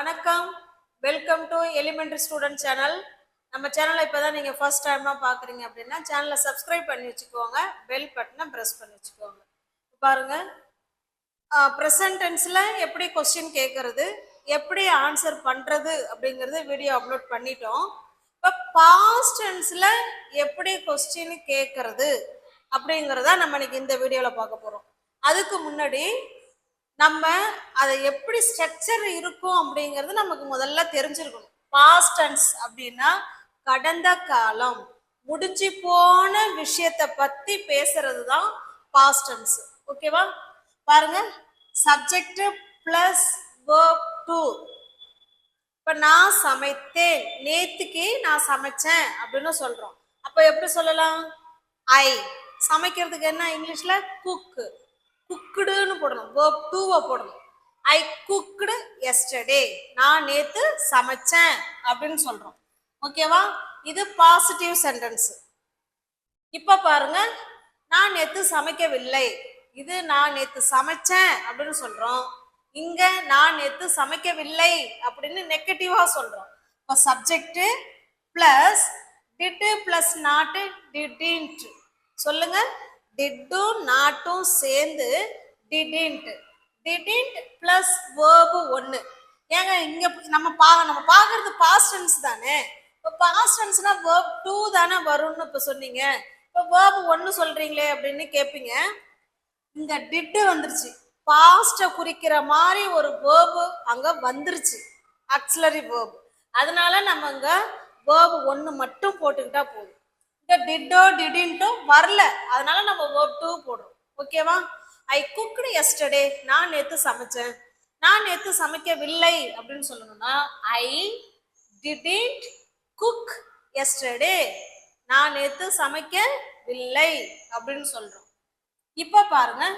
வணக்கம். Welcome to elementary student channel நம்ம சேனலை இப்போ தான் நீங்கள் ஃபர்ஸ்ட் டைமாக பார்க்குறீங்க அப்படின்னா சேனலை சப்ஸ்கிரைப் பண்ணி வச்சுக்கோங்க. பெல் பட்டனை ப்ரெஸ் பண்ணி வச்சுக்கோங்க. பாருங்க. ப்ரெசன்ட் டென்ஸில் எப்படி கொஸ்டின் கேட்குறது எப்படி ஆன்சர் பண்ணுறது அப்படிங்கிறது வீடியோ அப்லோட் பண்ணிட்டோம். இப்போ பாஸ்ட் டென்ஸில் எப்படி கொஸ்டின் கேட்குறது அப்படிங்கிறத நம்ம இன்னைக்கு இந்த வீடியோவில் பார்க்க போகிறோம் அதுக்கு முன்னாடி நம்ம அதை எப்படி ஸ்ட்ரக்சர் இருக்கும் அப்படிங்கிறது நமக்கு முதல்ல தெரிஞ்சிருக்கணும். பாஸ்ட் டென்ஸ் அப்படின்னா கடந்த காலம் முடிஞ்சு போன விஷயத்தை பத்தி பேசுறது தான் பாஸ்ட் டென்ஸ் ஓகேவா பாருங்க. சப்ஜெக்ட் பிளஸ் verb டூ இப்ப நான் சமைத்தேன். நேத்துக்கு நான் சமைச்சேன் அப்படின்னு சொல்றோம். அப்ப எப்படி சொல்லலாம்? ஐ சமைக்கிறதுக்கு என்ன இங்கிலீஷ்ல குக்கு குக்குடுன்னு போடணும். வேர்ப் டூவை போடணும். ஐ குக்குடு எஸ்டர்டே நான் நேத்து சமைச்சேன் அப்படின்னு சொல்றோம். ஓகேவா இது பாசிட்டிவ் சென்டென்ஸ் இப்ப பாருங்க. நான் நேத்து சமைக்கவில்லை. இது நான் நேத்து சமைச்சேன் அப்படின்னு சொல்றோம். இங்க நான் நேத்து சமைக்கவில்லை அப்படின்னு நெகட்டிவா சொல்றோம். இப்போ subject plus did plus not didn't சொல்லுங்க. டிட்டும் நாட்டும் சேர்ந்து டிடின்ட் டிடின்ட் பிளஸ் வேர்பு ஒன்று ஏங்க இங்க நம்ம பா நம்ம பார்க்கறது பாஸ்ட் டென்ஸ் தானே? இப்போ பாஸ்ட் டென்ஸ்னா வேர்ப் டூ தானே வரும்னு இப்போ சொன்னீங்க. இப்போ வேர்ப் ஒன்று சொல்றீங்களே அப்படின்னு கேட்பீங்க இங்க டிட்டு வந்துருச்சு. பாஸ்ட்டை குறிக்கிற மாதிரி ஒரு வேர்பு அங்கே வந்துருச்சு. ஆக்சிலரி வேர்பு அதனால நம்ம அங்கே வேர்பு ஒன்று மட்டும் போட்டுக்கிட்டா போதும். டிட்டோ டிடின்ட்டோ வரல. அதனால நம்ம வேர்ப் டூ போடுறோம். ஓகேவா ஐ குக்டு எஸ்டர்டே நான் நேற்று சமைச்சேன். நான் நேற்று சமைக்கவில்லை அப்படின்னு சொல்லணும்னா ஐ டிடின்ட் குக் எஸ்டர்டே நான் நேற்று சமைக்கவில்லை அப்படின்னு சொல்கிறோம் இப்போ பாருங்க.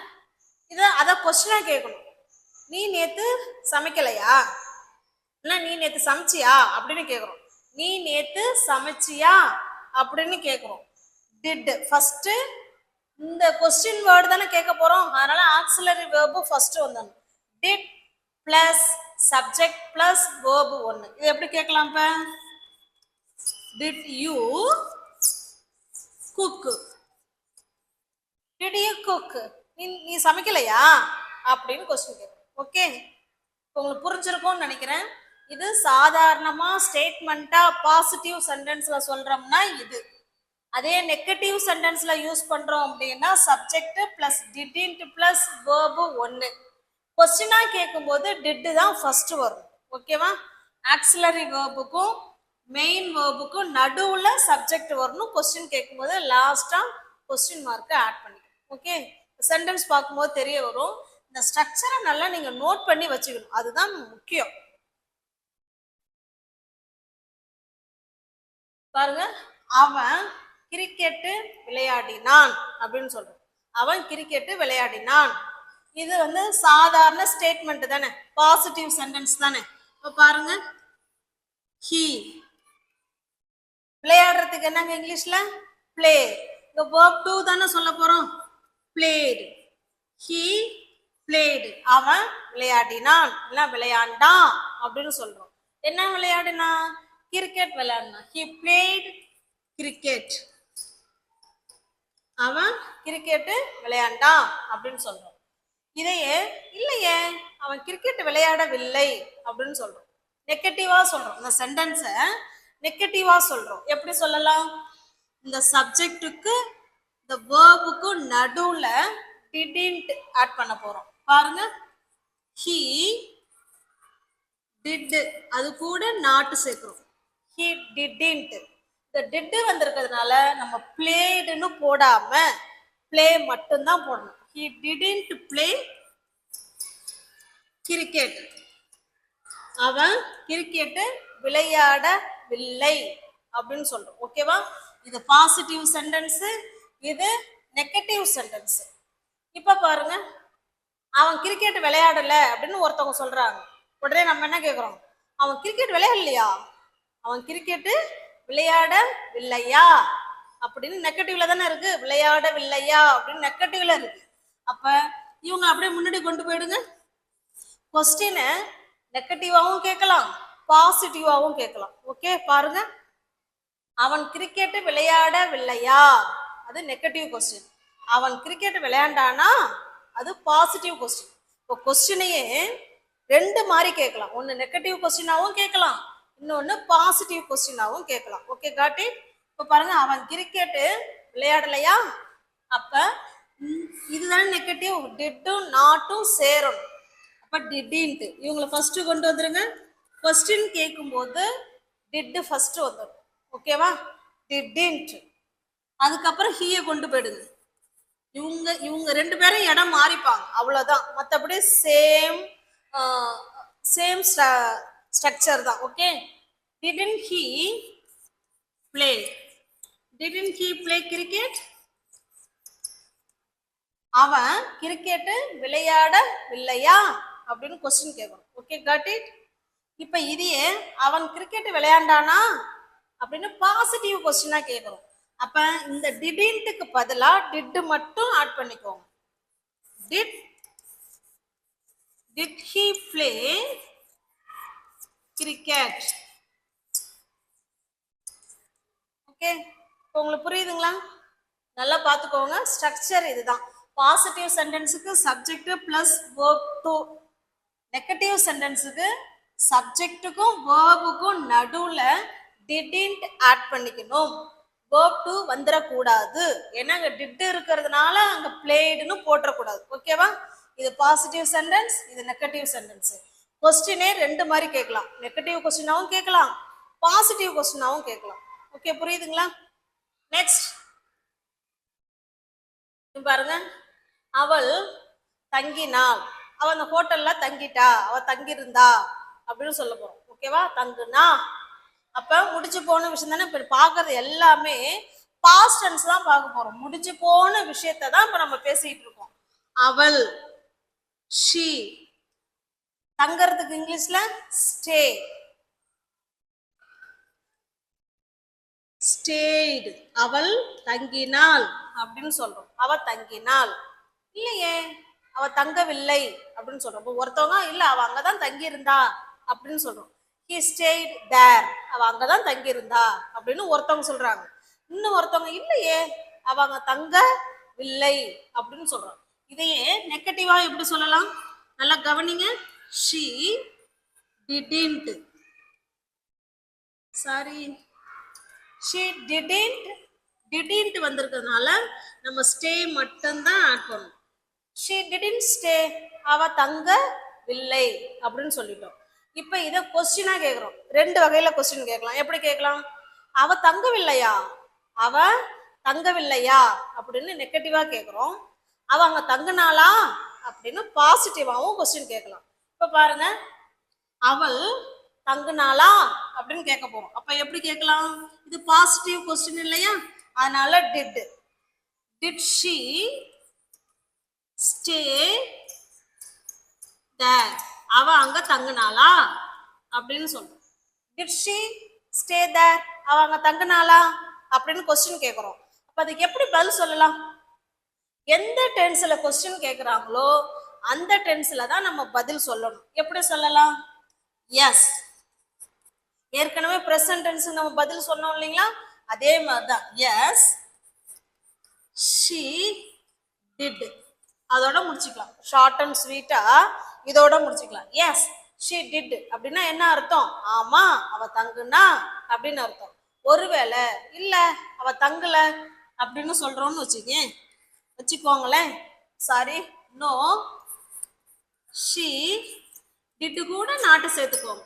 இதை அதை கொஸ்டினாக கேட்கணும். நீ நேற்று சமைக்கலையா? இல்லை நீ நேற்று சமைச்சியா? அப்படின்னு கேட்குறோம். நீ நேற்று சமைச்சியா? அப்படின்னு கேட்குறோம் டிட் ஃபஸ்ட்டு இந்த கொஸ்டின் வேர்டு தானே கேட்க போகிறோம் அதனால ஆக்சிலரி வேர்பு ஃபஸ்ட்டு வந்துடணும். Did plus subject plus verb ஒன்று இது எப்படி கேட்கலாம் இப்போ? Did you cook did you cook நீ நீ சமைக்கலையா? அப்படின்னு கொஸ்டின் கேட்கும் ஓகே உங்களுக்கு புரிஞ்சிருக்கும்னு நினைக்கிறேன். இது சாதாரணமா ஸ்டேட்மெண்ட்டா பாசிட்டிவ் சென்டென்ஸ்ல சொல்றோம்னா இது. அதே நெகட்டிவ் சென்டென்ஸ்ல யூஸ் பண்றோம் அப்படின்னா subject plus didn't plus verb ஒன்று கொஸ்டினா கேட்கும்போது டிட்டு தான் ஃபர்ஸ்ட் வரும். ஓகேவா ஆக்சிலரி வேர்புக்கும் மெயின் வேர்புக்கும் நடுவில் சப்ஜெக்ட் வரணும் கொஸ்டின் கேட்கும்போது லாஸ்டாக கொஸ்டின் மார்க்கை ஆட் பண்ணிக்கணும். ஓகே சென்டென்ஸ் பார்க்கும்போது தெரிய வரும். இந்த ஸ்ட்ரக்சரை நல்லா நீங்கள் நோட் பண்ணி வச்சுக்கணும். அதுதான் முக்கியம். பாருங்க. அவன் கிரிக்கெட்டு விளையாடினான் அப்படின்னு சொல்றான் அவன் கிரிக்கெட்டு விளையாடினான். இது வந்து சாதாரண ஸ்டேட்மெண்ட் தானே? பாசிட்டிவ் சென்டென்ஸ் தானே? இப்போ பாருங்க. ஹீ விளையாடுறதுக்கு என்னங்க இங்கிலீஷ்ல? ப்ளே இந்த verb டூ தானே சொல்ல போறோம்? பிளேடு ஹீ பிளேடு அவன் விளையாடினான். இல்லை விளையாண்டான் அப்படின்னு சொல்றோம். என்ன விளையாடினான்? கிரிக்கெட் விளையாடினான் ஹி பிளேட் கிரிக்கெட் அவன் கிரிக்கெட்டு விளையாண்டான் அப்படின்னு சொல்றோம். இதையே இல்லையே அவன் கிரிக்கெட் விளையாடவில்லை அப்படின்னு சொல்றோம். நெகட்டிவா சொல்றோம். இந்த சென்டென்ஸை நெகட்டிவா சொல்றோம். எப்படி சொல்லலாம்? இந்த சப்ஜெக்ட்டுக்கு இந்த வேர்புக்கு நடுவுல டிடின்ட் ஆட் பண்ண போறோம். பாருங்க. ஹி டிட் அது கூட நாட்டு சேர்க்கிறோம். ஹி டிடின்ட் இந்த டிட்டு வந்திருக்கிறதுனால நம்ம பிளேடுன்னு போடாம பிளே மட்டும்தான் போடணும். ஹி டிடின்ட் பிளே கிரிக்கெட் அவன் கிரிக்கெட்டு விளையாடவில்லை அப்படின்னு சொல்றோம். ஓகேவா இது பாசிட்டிவ் சென்டென்ஸ் இது நெகட்டிவ் சென்டென்ஸ் இப்ப பாருங்க. அவன் கிரிக்கெட் விளையாடல அப்படின்னு ஒருத்தவங்க சொல்றாங்க. உடனே நம்ம என்ன கேட்குறோம் அவன் கிரிக்கெட் விளையாடலையா? அவன் கிரிக்கெட்டு விளையாடவில்லையா? அப்படின்னு நெகட்டிவ்ல தானே இருக்கு. விளையாடவில்லையா? அப்படின்னு நெகட்டிவ்ல இருக்கு. அப்ப இவங்க அப்படியே முன்னாடி கொண்டு போயிடுங்க. கொஸ்டினை நெகட்டிவாகவும் கேட்கலாம் பாசிட்டிவாகவும் கேட்கலாம். ஓகே பாருங்க. அவன் கிரிக்கெட் விளையாடவில்லையா? அது நெகட்டிவ் கொஸ்டின் அவன் கிரிக்கெட் விளையாண்டானா? அது பாசிட்டிவ் கொஸ்டின் இப்போ கொஸ்டினையே ரெண்டு மாதிரி கேட்கலாம். ஒன்று நெகட்டிவ் கொஸ்டினாகவும் கேட்கலாம் இன்னொன்று பாசிட்டிவ் கொஸ்டினாகவும் கேட்கலாம். ஓகே காட்டி இப்போ பாருங்க அவன் கிரிக்கெட்டு விளையாடலையா? அப்போ இதுதானே நெகட்டிவ் டிட்டும் நாட்டும் சேரும். அப்போ டிட்டின்ட்டு இவங்களை ஃபர்ஸ்ட் கொண்டு வந்துருங்க. கொஸ்டின் கேட்கும்போது டிட்டு ஃபர்ஸ்ட் வந்துடும் ஓகேவா டிட்டின்ட்டு அதுக்கப்புறம் ஹீயை கொண்டு போயிடுங்க. இவங்க இவங்க ரெண்டு பேரும் இடம் மாறிப்பாங்க. அவ்வளோதான் மற்றபடி சேம் சேம் ஸ்ட்ரக்சர் தான் okay didn't he play didn't he play cricket அவன் கிரிக்கெட்டு விளையாடவில்லையா? அப்படின்னு கொஸ்டின் கேட்கணும் ஓகே கட் இட் இப்போ இதையே அவன் கிரிக்கெட் விளையாண்டானா? அப்படின்னு பாசிட்டிவ் கொஸ்டினாக கேட்குறோம் அப்போ இந்த டிடின்ட்டுக்கு பதிலாக டிட் மட்டும் ஆட் பண்ணிக்கோங்க. Did did he play cricket okay இப்போ உங்களுக்கு புரியுதுங்களா? நல்லா பார்த்துக்கோங்க ஸ்ட்ரக்சர் இதுதான். Positive சென்டென்ஸுக்கு subject plus verb two negative சென்டென்ஸுக்கு சப்ஜெக்ட்டுக்கும் வேர்புக்கும் நடுவில் டிடின்ட் ஆட் பண்ணிக்கணும். Verb டூ வந்துடக்கூடாது ஏன்னா அங்கே டிட்டு இருக்கிறதுனால அங்கே பிளேடுன்னு போட்டுறக்கூடாது. ஓகேவா இது பாசிட்டிவ் சென்டென்ஸ் இது நெகட்டிவ் சென்டென்ஸு கொஸ்டினே ரெண்டு மாதிரி கேட்கலாம். நெகட்டிவ் கொஸ்டினாவும் கேட்கலாம். பாசிட்டிவ் கொஸ்டினாவும் கேட்கலாம். ஓகே புரியுதுங்களா? நெக்ஸ்ட் பாருங்க. அவள் தங்கினாள். அவ அந்த ஹோட்டல்ல தங்கிட்டா. அவ தங்கியிருந்தா அப்படின்னு சொல்ல போறோம். ஓகேவா தங்குனா. அப்ப முடிச்சு போன விஷயம் தானே? இப்ப பாக்குறது எல்லாமே பாஸ்ட் டென்ஸ் தான் பார்க்க போறோம். முடிஞ்சு போன விஷயத்தை தான் இப்ப நம்ம பேசிட்டு இருக்கோம். அவள் ஷீ தங்கறதுக்கு இங்கிலீஷ்ல ஸ்டே. ஸ்டேடு அவள் தங்கினாள் அப்படின்னு சொல்றோம். அவ தங்கினாள். இல்லையே அவ தங்கவில்லை அப்படின்னு சொல்றோம். இப்போ ஒருத்தவங்க இல்ல அவ அங்கதான் தங்கி இருந்தா அப்படின்னு சொல்றோம். ஹி ஸ்டேட் தேர் அவ அங்கதான் தங்கி இருந்தா அப்படின்னு ஒருத்தவங்க சொல்றாங்க. இன்னும் ஒருத்தவங்க இல்லையே அவ அங்க தங்கவில்லை அப்படின்னு சொல்றோம். இதையே நெகட்டிவா எப்படி சொல்லலாம்? நல்லா கவனிங்க. She didn't. Sorry she didn't didn't வந்திருக்கிறதுனால நம்ம ஸ்டே மட்டும்தான் ஆட் பண்ணணும். ஷீ டிடின் ஸ்டே அவ தங்கவில்லை அப்படின்னு சொல்லிட்டோம். இப்போ இதை கொஸ்டினாக கேட்குறோம் ரெண்டு வகையில் கொஸ்டின் கேட்கலாம். எப்படி கேட்கலாம்? அவ தங்கவில்லையா? அவ தங்கவில்லையா? அப்படின்னு நெகட்டிவாக கேட்குறோம் அவ அங்கே தங்கினாளா? அப்படின்னு பாசிட்டிவாகவும் கொஸ்டின் கேட்கலாம். இப்போ பாருங்க. அவள் தங்குனாளா? அப்படின்னு கேட்க போறோம். அப்ப எப்படி கேட்கலாம்? இது பாசிட்டிவ் கொஸ்டின் இல்லையா? அதனால did did she stay there அவ அங்க தங்குனாளா? அப்படின்னு சொல்றோம். டிட் ஷி ஸ்டே தேர் அவ அங்க தங்குனாளா? அப்படின்னு கொஸ்டின் கேட்குறோம். அப்ப அதுக்கு எப்படி பதில் சொல்லலாம்? எந்த டென்ஸ்ல கொஸ்டின் கேட்குறாங்களோ அந்த டென்ஸ்ல தான் நம்ம பதில் சொல்லணும். எப்படி சொல்லலாம்? எஸ் ஏற்கனவே ப்ரெசன்ட் டென்ஸ் நம்ம பதில் சொன்னோம் இல்லைங்களா? அதே மாதிரி தான் எஸ் ஷீ டிட் அதோட முடிச்சுக்கலாம். ஷார்ட் அண்ட் ஸ்வீட்டா இதோட முடிச்சுக்கலாம். எஸ் ஷீ டிட் அப்படின்னா என்ன அர்த்தம்? ஆமா அவ தங்குனா அப்படின்னு அர்த்தம். ஒருவேளை இல்ல அவ தங்கல அப்படின்னு சொல்றோம்னு வச்சுக்கேன் வச்சுக்கோங்களேன். சாரி நோ ஷீ டிட்டு கூட நாட்டு சேர்த்துக்கோங்க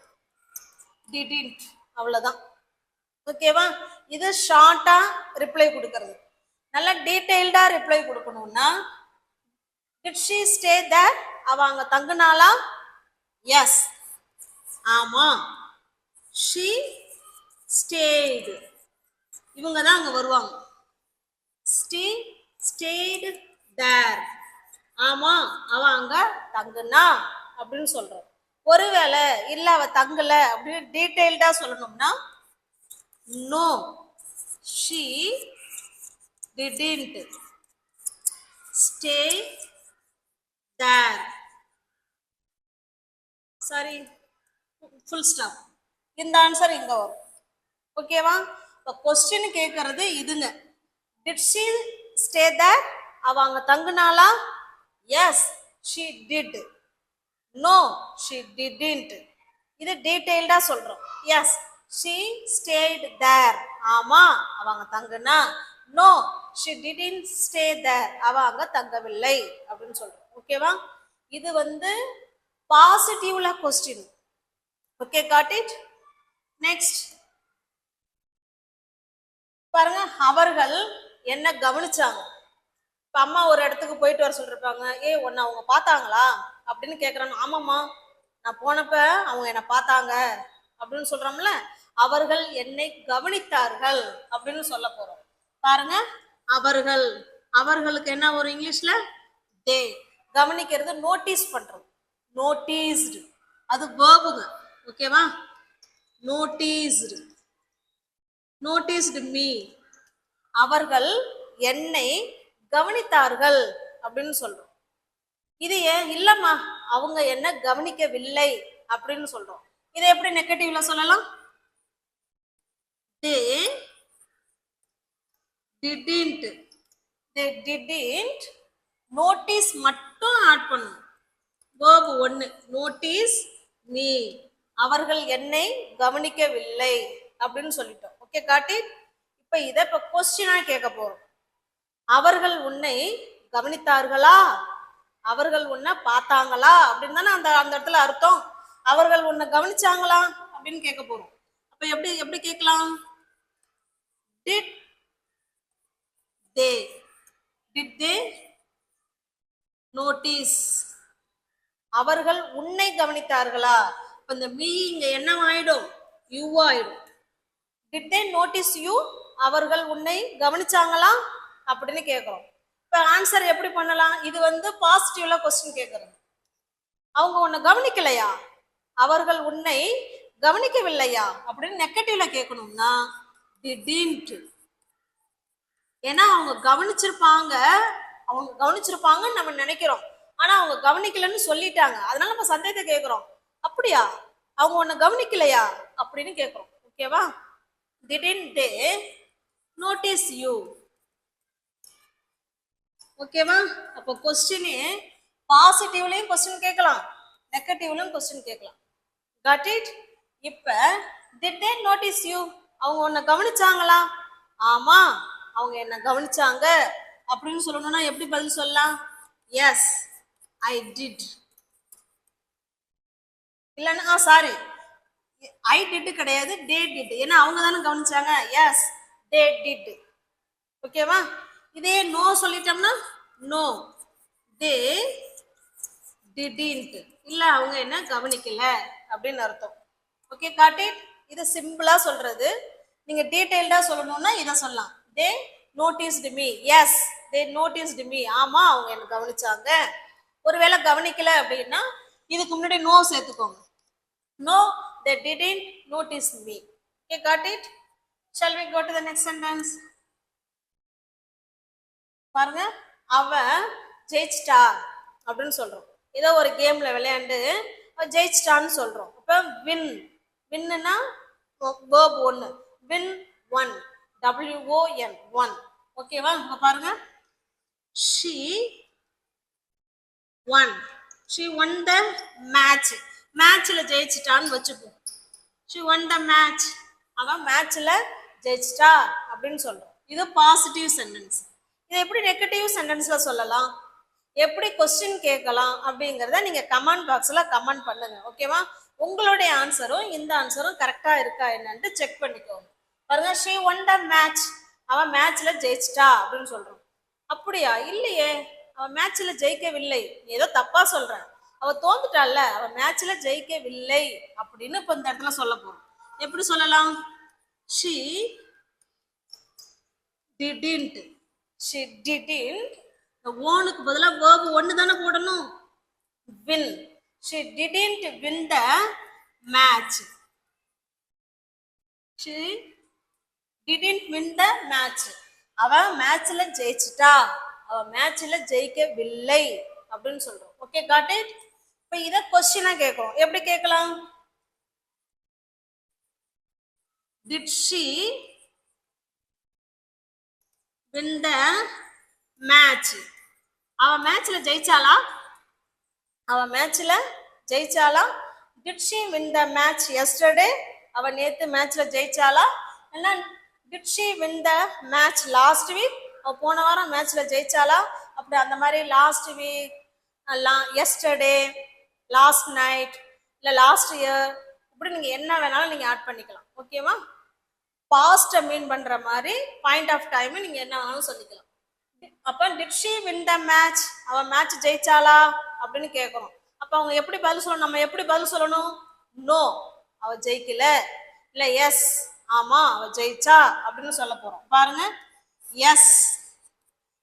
டிடின்ட் அவ்வளோதான் ஓகேவா இது ஷார்ட்டா ரிப்ளை கொடுக்கறது. நல்லா டீட்டெயில்டாக ரிப்ளை கொடுக்கணும்னா டிட் ஷீ ஸ்டே தேர் அவ அங்க தங்குனாளா? எஸ் ஆமா. ஷீ ஸ்டேடு இவங்க தான் அங்க வருவாங்க. ஸ்டே ஸ்டேடு தேர் ஆமா அவன் அங்க தங்குனா அப்படின்னு சொல்றான். ஒருவேளை இல்ல அவ தங்கல அப்படின்னு டீட்டெயில்டா சொல்லணும்னா no she didn't stay there sorry full stop இந்த ஆன்சர் இங்க வரும். ஓகேவா இப்போ கொஸ்டின் கேட்கறது இதுங்க. டிட் ஷீ ஸ்டே தேர் அவ அங்க தங்குனாலா yes she did no she didn't இது டீட்டெயில்டா சொல்றோம். எஸ் ஷீ ஸ்டேட் தேர் ஆமா அவங்க தங்குனா. No she didn't stay there அவ அங்க தங்கவில்லை அப்படின்னு சொல்றோம். ஓகேவா இது வந்து பாசிட்டிவ்ல question okay got it next பாருங்க அவர்கள் என்ன கவனிச்சாங்க? இப்போ அம்மா ஒரு இடத்துக்கு போயிட்டு வர சொல்லிருப்பாங்க ஏ உன்னை அவங்க பார்த்தாங்களா? அப்படின்னு கேட்குறாங்க ஆமாம்மா நான் போனப்ப அவங்க என்னை பார்த்தாங்க. அப்படின்னு சொல்கிறோம்ல அவர்கள் என்னை கவனித்தார்கள். அப்படின்னு சொல்ல போகிறோம் பாருங்க அவர்கள் அவர்களுக்கு என்ன வரும் இங்கிலீஷில்? தே கவனிக்கிறது நோட்டீஸ் பண்ணுறோம் நோட்டீஸ்டு அது வேர்புங்க ஓகேவா நோட்டீஸ்டு நோட்டீஸ்டு மீ அவர்கள் என்னை கவனித்தார்கள் அப்படின்னு சொல்றோம். இது ஏன்? இல்லம்மா அவங்க என்ன கவனிக்கவில்லை அப்படின்னு சொல்றோம். இதை எப்படி நெகட்டிவ்ல சொல்லலாம்? தே didn't they நோட்டீஸ் மட்டும் ஆட் பண்ணும் வேர்பு ஒன்று நோட்டீஸ் மீ அவர்கள் என்னை கவனிக்கவில்லை அப்படின்னு சொல்லிட்டோம். ஓகே காட்டி இப்போ இதை இப்போ கொஸ்டினாக கேட்க போகிறோம் அவர்கள் உன்னை கவனித்தார்களா? அவர்கள் உன்னை பார்த்தாங்களா? அப்படின்னு தானே அந்த அந்த இடத்துல அர்த்தம். அவர்கள் உன்னை கவனிச்சாங்களா? அப்படின்னு கேட்க போறோம். அப்ப எப்படி எப்படி கேட்கலாம்? Did they did they notice அவர்கள் உன்னை கவனித்தார்களா? இப்ப இந்த மீ இங்க என்ன ஆயிடும்? யூ ஆயிடும். டிட் தே நோட்டீஸ் யூ அவர்கள் உன்னை கவனிச்சாங்களா? அப்படின்னு கேட்குறோம் இப்போ ஆன்சர் எப்படி பண்ணலாம்? இது வந்து பாசிட்டிவ்ல கொஸ்டின் கேட்குறது அவங்க உன்னை கவனிக்கலையா? அவர்கள் உன்னை கவனிக்கவில்லையா? அப்படின்னு நெகட்டிவ்ல கேட்கணும்னா டிடின்ட் ஏன்னா அவங்க கவனிச்சிருப்பாங்க. அவங்க கவனிச்சிருப்பாங்கன்னு நம்ம நினைக்கிறோம். ஆனா அவங்க கவனிக்கலன்னு சொல்லிட்டாங்க. அதனால நம்ம சந்தேகத்தை கேட்குறோம் அப்படியா? அவங்க உன்னை கவனிக்கலையா? அப்படின்னு கேட்குறோம் ஓகேவா திடீன் தே நோட்டீஸ் யூ ஓகேவா அப்போ கொஸ்டின் பாசிட்டிவ்லையும் கொஸ்டின் கேட்கலாம். நெகட்டிவ்லையும் கொஸ்டின் கேட்கலாம். கட் இட் இப்ப டிட் தே நோட்டீஸ் யூ அவங்க உன்னை கவனிச்சாங்களா? ஆமா அவங்க என்ன கவனிச்சாங்க. அப்படின்னு சொல்லணும்னா எப்படி பதில் சொல்லலாம்? எஸ் ஐ டிட் இல்லைன்னா சாரி ஐ டிட் கிடையாது டே டிட் ஏன்னா அவங்க தானே கவனிச்சாங்க. எஸ் டே டிட் ஓகேவா இதே நோ சொல்லிட்டோம்னா நோ தே டிடின்ட் இல்ல அவங்க என்ன கவனிக்கல அப்படின்னு அர்த்தம். ஓகே காட்டிட் இது சிம்பிளா சொல்றது. நீங்க டீடைல்டா சொல்லணும்னா இதை சொல்லலாம். They noticed me yes they noticed me ஆமா அவங்க என்ன கவனிச்சாங்க. ஒருவேளை கவனிக்கல அப்படின்னா இதுக்கு முன்னாடி நோ சேர்த்துக்கோங்க. No they didn't notice me okay got it shall we go to the next sentence பாருங்க அவன் ஜெயிச்சிட்டா அப்படின்னு சொல்றோம். ஏதோ ஒரு கேம்ல விளையாண்டு அவன் ஜெயிச்சிட்டான்னு சொல்றோம். இப்போ வின் வின்னுனா வேர்ப் ஒன்று win won W O N won ஓகேவா இங்க பாருங்க. She won she won the match மேட்ச்சில் ஜெயிச்சிட்டான்னு வச்சுப்போம் ஷி ஒன் த மேட்ச் அவன் மேட்ச்சில் ஜெயிச்சிட்டா அப்படின்னு சொல்றோம். இது பாசிட்டிவ் சென்டென்ஸ் இதை எப்படி நெகட்டிவ் சென்டென்ஸ்ல சொல்லலாம்? எப்படி கொஸ்டின் கேட்கலாம்? அப்படிங்கிறத நீங்க கமெண்ட் பாக்ஸ்ல கமெண்ட் பண்ணுங்க ஓகேவா உங்களுடைய ஆன்சரும் இந்த ஆன்சரும் கரெக்டா இருக்கா என்னன்ட்டு செக் பண்ணிக்கோங்க. பாருங்க ஷீ ஒன் த மேட்ச் அவன் மேட்ச்ல ஜெயிச்சிட்டா அப்படின்னு சொல்றோம். அப்படியா? இல்லையே. அவன் மேட்ச்ல ஜெயிக்கவில்லை. ஏதோ தப்பா சொல்றேன் அவ தோந்துட்டால அவ மேட்ச்ல ஜெயிக்கவில்லை அப்படின்னு இப்ப இந்த இடத்துல சொல்ல போறோம். எப்படி சொல்லலாம்? ஷீ டிடின்ட்டு ஷி டிடின்ட் ஓனுக்கு பதிலாக வேர்பு ஒன்று தானே போடணும்? Win she didn't win the match she didn't win the match அவன் மேட்ச்ல ஜெயிச்சிட்டா. அவ மேட்ச்ல ஜெயிக்கவில்லை அப்படின்னு சொல்றோம். ஓகே காட் இட் இப்போ இதை கொஸ்டினாக கேட்குறோம். எப்படி கேட்கலாம்? Did she win the match அவ மேட்ச்ல ஜெயிச்சாளா? அவ மேட்ச்ல ஜெயிச்சாளா? Did she win the match yesterday அவ நேத்து மேட்ச்ல ஜெயிச்சாளா? இல்ல did she win the match last week அவ போன வாரம் மேட்ச்ல ஜெயிச்சாளா? அப்படி அந்த மாதிரி last week yesterday last night இல்ல லாஸ்ட் இயர் இப்படி நீங்க என்ன வேணாலும் நீங்க ஆட் பண்ணிக்கலாம். ஓகேவா பாஸ்ட்டை மீன் பண்ற மாதிரி பாயிண்ட் ஆஃப் டைம் நீங்க என்ன வேணாலும் சொல்லிக்கலாம். அப்ப did she win the match அவ மேட்ச் ஜெயிச்சாளா? அப்படின்னு கேட்கணும். அப்ப அவங்க எப்படி பதில் சொல்லணும்? நம்ம எப்படி பதில் சொல்லணும்? நோ அவ ஜெயிக்கல. இல்ல எஸ் ஆமா அவ ஜெயிச்சா அப்படின்னு சொல்ல போறோம். பாருங்க. எஸ்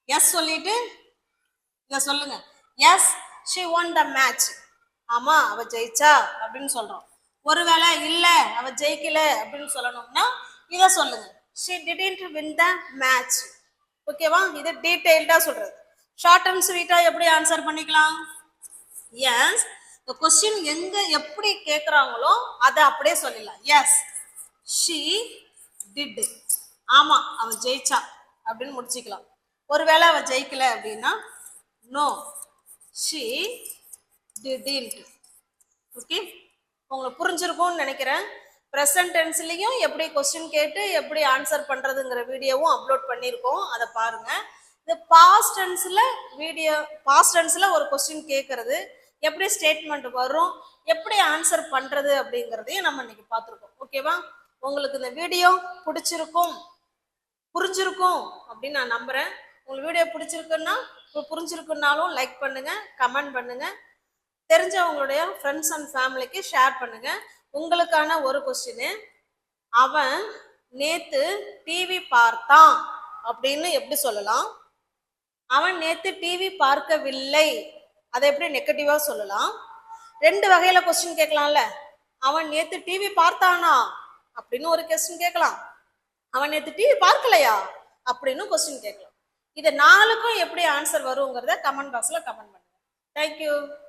எஸ் சொல்லிட்டு இங்க சொல்லுங்க. Yes she won the match ஆமா அவ ஜெயிச்சா அப்படின்னு சொல்றோம். ஒருவேளை இல்ல அவ ஜெயிக்கல அப்படின்னு சொல்லணும்னா இதை சொல்லுங்க. She didn't win the match ஓகேவா இது டீடைல்டா சொல்றது. ஷார்ட் அண்ட் ஸ்வீட்டா எப்படி ஆன்சர் பண்ணிக்கலாம்? எஸ் இந்த கொஸ்டின் எங்க எப்படி கேட்குறாங்களோ அதை அப்படியே சொல்லிடலாம். எஸ் ஷீ டிட் ஆமா அவ ஜெயிச்சா. அப்படின்னு முடிச்சுக்கலாம். ஒருவேளை அவ ஜெயிக்கல அப்படின்னா நோ ஷீ டிடின்ட் ஓகே உங்களுக்கு புரிஞ்சிருக்கும்னு நினைக்கிறேன். ப்ரெசன்ட் டென்ஸ்லையும் எப்படி கொஸ்டின் கேட்டு எப்படி ஆன்சர் பண்ணுறதுங்கிற வீடியோவும் அப்லோட் பண்ணியிருக்கோம் அதை பாருங்கள் இது பாஸ்ட் டென்ஸில் வீடியோ பாஸ்ட் டென்ஸில் ஒரு கொஸ்டின் கேட்குறது எப்படி ஸ்டேட்மெண்ட் வரும்? எப்படி ஆன்சர் பண்ணுறது அப்படிங்கிறதையும் நம்ம இன்னைக்கு பார்த்துருக்கோம். ஓகேவா உங்களுக்கு இந்த வீடியோ பிடிச்சிருக்கும் புரிஞ்சிருக்கும் அப்படின்னு நான் நம்புகிறேன் உங்களுக்கு வீடியோ பிடிச்சிருக்குன்னா பு- புரிஞ்சிருக்குன்னாலும் லைக் பண்ணுங்கள் கமெண்ட் பண்ணுங்கள் தெரிஞ்சவங்களுடைய ஃப்ரெண்ட்ஸ் அண்ட் ஃபேமிலிக்கு ஷேர் பண்ணுங்கள் உங்களுக்கான ஒரு கொஸ்டின் அவன் நேத்து டிவி பார்த்தான் அப்படின்னு எப்படி சொல்லலாம்? அவன் நேத்து டிவி பார்க்கவில்லை. அதை எப்படி நெகட்டிவா சொல்லலாம்? ரெண்டு வகையில கொஸ்டின் கேட்கலாம்ல. அவன் நேத்து டிவி பார்த்தானா? அப்படின்னு ஒரு கொஸ்டின் கேட்கலாம். அவன் நேத்து டிவி பார்க்கலையா? அப்படின்னு கொஸ்டின் கேட்கலாம். இது நாளுக்கும் எப்படி ஆன்சர் வருங்கிறத கமெண்ட் பாக்ஸ்ல கமெண்ட் பண்ணுங்க. Thank you